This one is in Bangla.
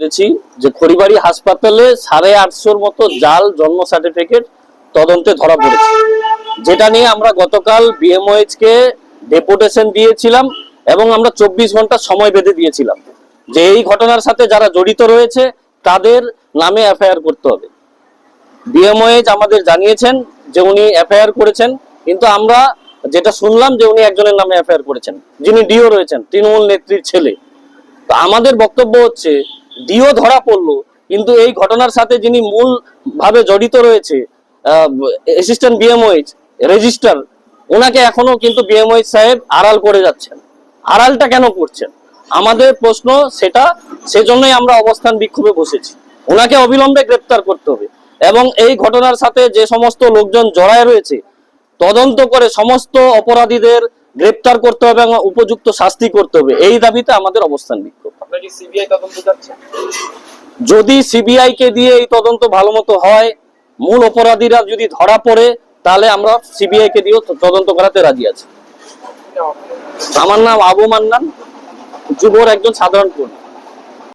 পেরেছি যে খড়িবাড়ি হাসপাতালে সাড়ে আটশোর মতো জাল জন্ম সার্টিফিকেট তদন্তে ধরা পড়েছে। যেটা নিয়ে আমরা গতকাল বিএমওএইচ কে ডেপুটেশন দিয়েছিলাম এবং আমরা চব্বিশ ঘণ্টা সময় বেঁধে দিয়েছিলাম যে এই ঘটনার সাথে যারা জড়িত রয়েছে, তাদের নামে এফআইআর করতে হবে। বিএমওএইচ আমাদের জানিয়েছেন যে উনি এফআইআর করেছেন, কিন্তু আমরা যেটা শুনলাম যে উনি একজনের নামে এফআইআর করেছেন। যিনি ডিও রয়েছেন, তৃণমূল নেত্রীর ছেলে। তো আমাদের বক্তব্য হচ্ছে ডিও ধরা পড়ল। কিন্তু এই ঘটনার সাথে যিনি মূল ভাবে জড়িত রয়েছে অ্যাসিস্ট্যান্ট বিএমওএইচ রেজিস্টার ওনাকে এখনও কিন্তু বিএমওএইচ সাহেব আড়াল করে যাচ্ছেন। আড়ালটা কেন করছেন? আমাদের প্রশ্ন সেটা, সেজন্যই আমরা অবস্থান বিক্ষোভে বসেছি। ওনাকে অবিলম্বে গ্রেপ্তার করতে হবে। এবং এই ঘটনার সাথে যে সমস্ত লোকজন জড়ায় রয়েছে, তদন্ত করে সমস্ত অপরাধীদের গ্রেপ্তার করতে হবে এবং উপযুক্ত শাস্তি করতে হবে। এই দাবিতে আমাদের অবস্থান বিক্ষোভ। আপনার কি সিবিআই তদন্ত যাচ্ছে যদি সিবিআই কে দিয়ে এই তদন্ত ভালো মতো হয় মূল অপরাধীরা যদি ধরা পড়ে তাহলে আমরা সিবিআই কে দিয়ে তদন্ত করাতে রাজি আছি। আমার নাম আবু মান্নান যুবর একজন সাধারণ কর্মী।